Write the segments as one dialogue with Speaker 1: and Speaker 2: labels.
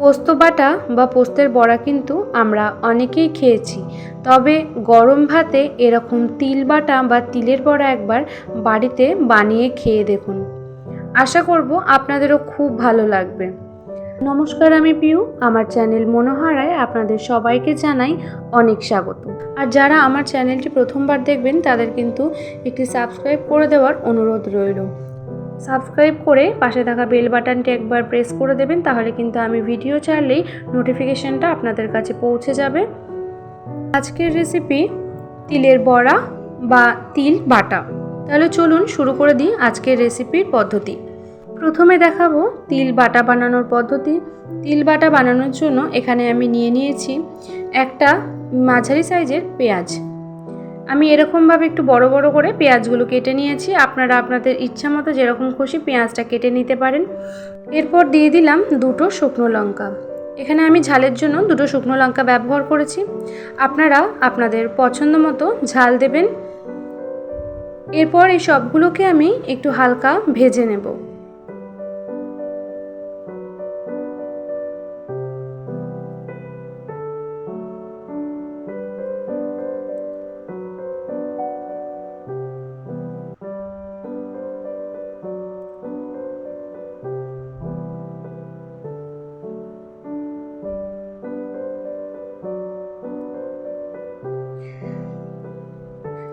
Speaker 1: পোস্ত বাটা বা পোস্তের বড়া কিন্তু আমরা অনেকেই খেয়েছি। তবে গরম ভাতে এরকম তিল বাটা বা তিলের বড়া একবার বাড়িতে বানিয়ে খেয়ে দেখুন। আশা করব আপনাদেরও খুব ভালো লাগবে। নমস্কার আমি পিউ, আমার চ্যানেল মনোহারায় আপনাদের সবাইকে জানাই অনেক স্বাগত। আর যারা আমার চ্যানেলটি প্রথমবার দেখবেন তাদের কিন্তু একটি সাবস্ক্রাইব করে দেওয়ার অনুরোধ রইল। সাবস্ক্রাইব করে পাশে থাকা বেল বাটনটি একবার প্রেস করে দেবেন, তাহলে কিন্তু আমি ভিডিও ছাড়লেই নোটিফিকেশানটা আপনাদের কাছে পৌঁছে যাবে। আজকের রেসিপি তিলের বড়া বা তিল বাটা। তাহলে চলুন শুরু করে দিই আজকের রেসিপির পদ্ধতি। প্রথমে দেখাবো তিল বাটা বানানোর পদ্ধতি। তিল বাটা বানানোর জন্য এখানে আমি নিয়ে নিয়েছি একটা মাঝারি সাইজের পেঁয়াজ। আমি এরকমভাবে একটু বড় বড় করে পেঁয়াজগুলো কেটে নিয়েছি। আপনারা আপনাদের ইচ্ছা মতো যেরকম খুশি পেঁয়াজটা কেটে নিতে পারেন। এরপর দিয়ে দিলাম দুটো শুকনো লঙ্কা। এখানে আমি ঝালের জন্য দুটো শুকনো লঙ্কা ব্যবহার করেছি। আপনারা আপনাদের পছন্দ মতো ঝাল দেবেন। এরপর এই সবগুলোকে আমি একটু হালকা ভেজে নেব।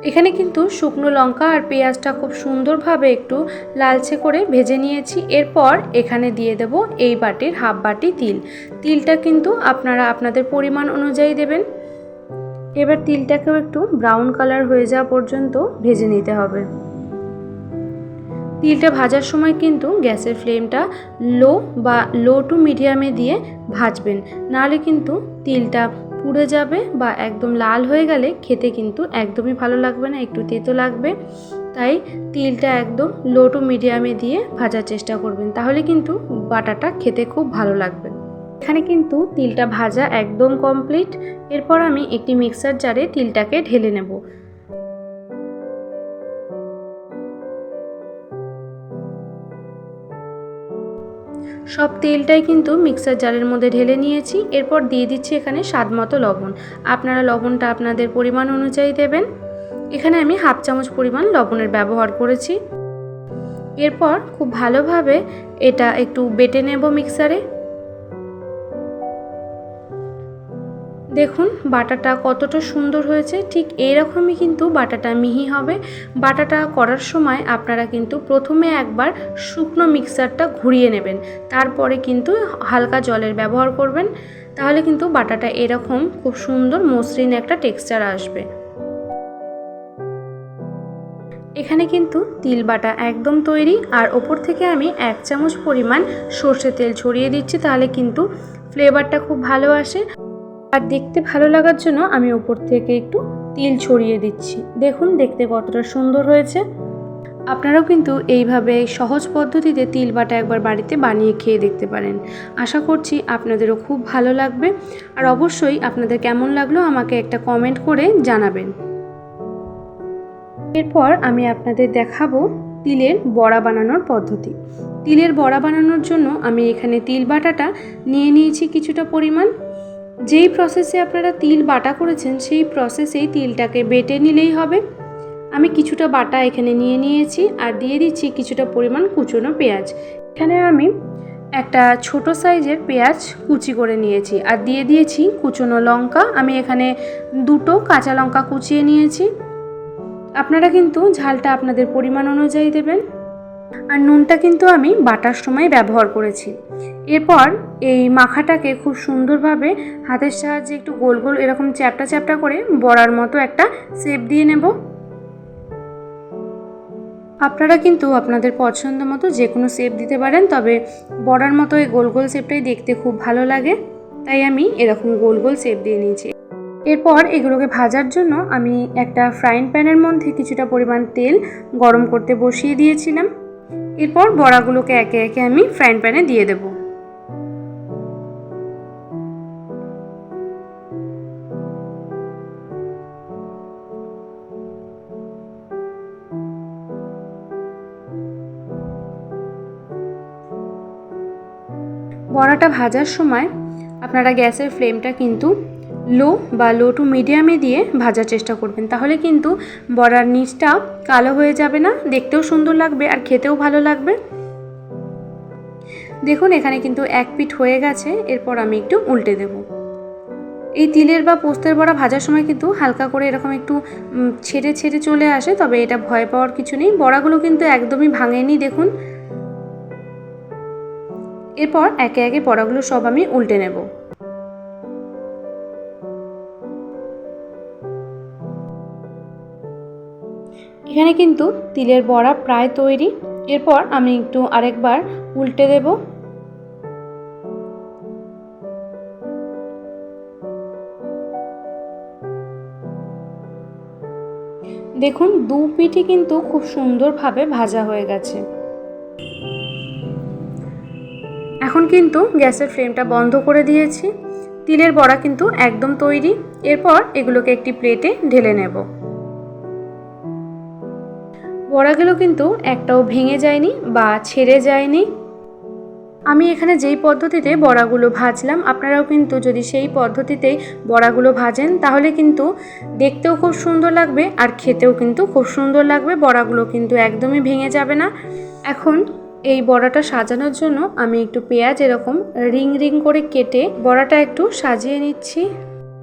Speaker 1: এখানে কিন্তু শুকনো লঙ্কা আর পেঁয়াজটা খুব সুন্দরভাবে একটু লালচে করে ভেজে নিয়েছি। এরপর এখানে দিয়ে দেব এই বাটির হাফ বাটি তিল। তিলটা কিন্তু আপনারা আপনাদের পরিমাণ অনুযায়ী দেবেন। এবার তিলটাকেও একটু ব্রাউন কালার হয়ে যাওয়া পর্যন্ত ভেজে নিতে হবে। তিলটা ভাজার সময় কিন্তু গ্যাসের ফ্লেমটা লো বা লো টু মিডিয়ামে দিয়ে ভাজবেন। নাহলে কিন্তু তিলটা পুড়ে যাবে বা একদম লাল হয়ে গেলে খেতে কিন্তু একদমই ভালো লাগবে না, একটু তেতো লাগবে। তাই তিলটা একদম লো টু মিডিয়ামে দিয়ে ভাজার চেষ্টা করবেন, তাহলে কিন্তু বাটাটা খেতে খুব ভালো লাগবে। এখানে কিন্তু তিলটা ভাজা একদম কমপ্লিট এরপর আমি একটি মিক্সার জারে তিলটাকে ঢেলে নেব। সব তেলটাই কিন্তু মিক্সার জারের মধ্যে ঢেলে নিয়েছি। এরপর দিয়ে দিচ্ছি এখানে স্বাদ মতো লবণ। আপনারা লবণটা আপনাদের পরিমাণ অনুযায়ী দেবেন। এখানে আমি হাফ চামচ পরিমাণ লবণের ব্যবহার করেছি। এরপর খুব ভালোভাবে এটা একটু বেটে নেব মিক্সারে। দেখুন, বাটাটা কতটা সুন্দর হয়েছে। ঠিক এইরকমই কিন্তু বাটাটা মিহি হবে। বাটাটা করার সময় আপনারা কিন্তু প্রথমে একবার শুকনো মিক্সারটা ঘুরিয়ে নেবেন। তারপরে কিন্তু হালকা জলের ব্যবহার করবেন। তাহলে কিন্তু বাটাটা এরকম খুব সুন্দর মসৃণ একটা টেক্সচার আসবে। এখানে কিন্তু তিল বাটা একদম তৈরি। আর ওপর থেকে আমি এক চামচ পরিমাণ সর্ষে তেল ছড়িয়ে দিচ্ছি। তাহলে কিন্তু ফ্লেভারটা খুব ভালো আসে। আর দেখতে ভালো লাগার জন্য আমি ওপর থেকে একটু তিল ছড়িয়ে দিচ্ছি। দেখুন, দেখতে কতটা সুন্দর হয়েছে। আপনারাও কিন্তু এইভাবে সহজ পদ্ধতিতে তিল বাটা একবার বাড়িতে বানিয়ে খেয়ে দেখতে পারেন। আশা করছি আপনাদেরও খুব ভালো লাগবে। আর অবশ্যই আপনাদের কেমন লাগল আমাকে একটা কমেন্ট করে জানাবেন। এরপর আমি আপনাদের দেখাবো তিলের বড়া বানানোর পদ্ধতি। তিলের বড়া বানানোর জন্য আমি এখানে তিল বাটাটা নিয়ে নিয়েছি কিছুটা পরিমাণ। যেই প্রসেসে আপনারা তিল বাটা করেছেন, সেই প্রসেসেই তিলটাকে বেটে নিলেই হবে। আমি কিছুটা বাটা এখানে নিয়ে নিয়েছি আর দিয়ে দিচ্ছি কিছুটা পরিমাণ কুচনো পেঁয়াজ। এখানে আমি একটা ছোট সাইজের পেঁয়াজ কুচি করে নিয়েছি আর দিয়ে দিয়েছি কুচনো লঙ্কা। আমি এখানে দুটো কাঁচা লঙ্কা কুচিয়ে নিয়েছি। আপনারা কিন্তু ঝালটা আপনাদের পরিমাণ অনুযায়ী দেবেন। আর নুনটা কিন্তু আমি বাটার সময় ব্যবহার করেছি। এরপর এই মাখাটাকে খুব সুন্দরভাবে হাতের সাহায্যে একটু গোল গোল এরকম চ্যাপটা চ্যাপটা করে বড়ার মতো একটা শেপ দিয়ে নেব। আপনারা কিন্তু আপনাদের পছন্দ মতো যে কোনো শেপ দিতে পারেন, তবে বড়ার মতো এই গোল গোল শেপটাই দেখতে খুব ভালো লাগে। তাই আমি এরকম গোল গোল শেপ দিয়ে নিয়েছি। এরপর এগুলোকে ভাজার জন্য আমি একটা ফ্রাইং প্যানের মধ্যে কিছুটা পরিমাণ তেল গরম করতে বসিয়ে দিয়েছিলাম। এরপর বড়াগুলোকে একে একে আমি ফ্রাইং প্যানে দিয়ে দেবো। বড়াটা ভাজার সময় আপনারা গ্যাসের ফ্লেমটা কিন্তু লো বা লো টু মিডিয়ামে দিয়ে ভাজার চেষ্টা করবেন। তাহলে কিন্তু বড়ার নিচটা কালো হয়ে যাবে না, দেখতেও সুন্দর লাগবে আর খেতেও ভালো লাগবে। দেখুন, এখানে কিন্তু এক পিঠ হয়ে গেছে, এরপর আমি একটু উল্টে দেব। এই তিলের বা পোস্তের বড়া ভাজার সময় কিন্তু হালকা করে এরকম একটু ছেড়ে ছেড়ে চলে আসে, তবে এটা ভয় পাওয়ার কিছু নেই। বড়াগুলো কিন্তু একদমই ভাঙেনি, দেখুন। এরপর একে একে বড়াগুলো সব আমি উল্টে নেব। এখানে কিন্তু তিলের বড়া প্রায় তৈরি। এরপর আমি একটু আরেকবার উল্টে দেব। দেখুন, দু পিঠি কিন্তু খুব সুন্দরভাবে ভাজা হয়ে গেছে। এখন কিন্তু গ্যাসের ফ্লেমটা বন্ধ করে দিয়েছি। তিলের বড়া কিন্তু একদম তৈরি। এরপর এগুলোকে একটি প্লেটে ঢেলে নেব। বড়াগুলো কিন্তু একটাও ভেঙে যায়নি বা ছেড়ে যায়নি। আমি এখানে যেই পদ্ধতিতে বড়াগুলো ভাজলাম, আপনারাও কিন্তু যদি সেই পদ্ধতিতেই বড়াগুলো ভাজেন, তাহলে কিন্তু দেখতেও খুব সুন্দর লাগবে আর খেতেও কিন্তু খুব সুন্দর লাগবে। বড়াগুলো কিন্তু একদমই ভেঙে যাবে না। এখন এই বড়াটা সাজানোর জন্য আমি একটু পেঁয়াজ এরকম রিং রিং করে কেটে বড়াটা একটু সাজিয়ে নিচ্ছি।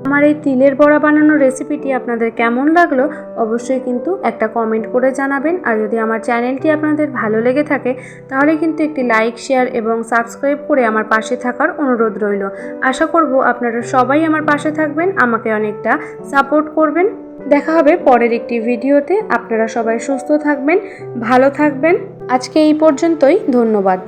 Speaker 1: আমার এই তিলের বড়া বানানোর রেসিপিটি আপনাদের কেমন লাগল অবশ্যই কিন্তু একটা কমেন্ট করে জানাবেন। আর যদি আমার চ্যানেলটি আপনাদের ভালো লেগে থাকে, তাহলে কিন্তু একটি লাইক শেয়ার এবং সাবস্ক্রাইব করে আমার পাশে থাকার অনুরোধ রইল। আশা করব আপনারা সবাই আমার পাশে থাকবেন, আমাকে অনেকটা সাপোর্ট করবেন। দেখা হবে পরের একটি ভিডিওতে আপনারা সবাই সুস্থ থাকবেন, ভালো থাকবেন। আজকে এই পর্যন্তই, ধন্যবাদ।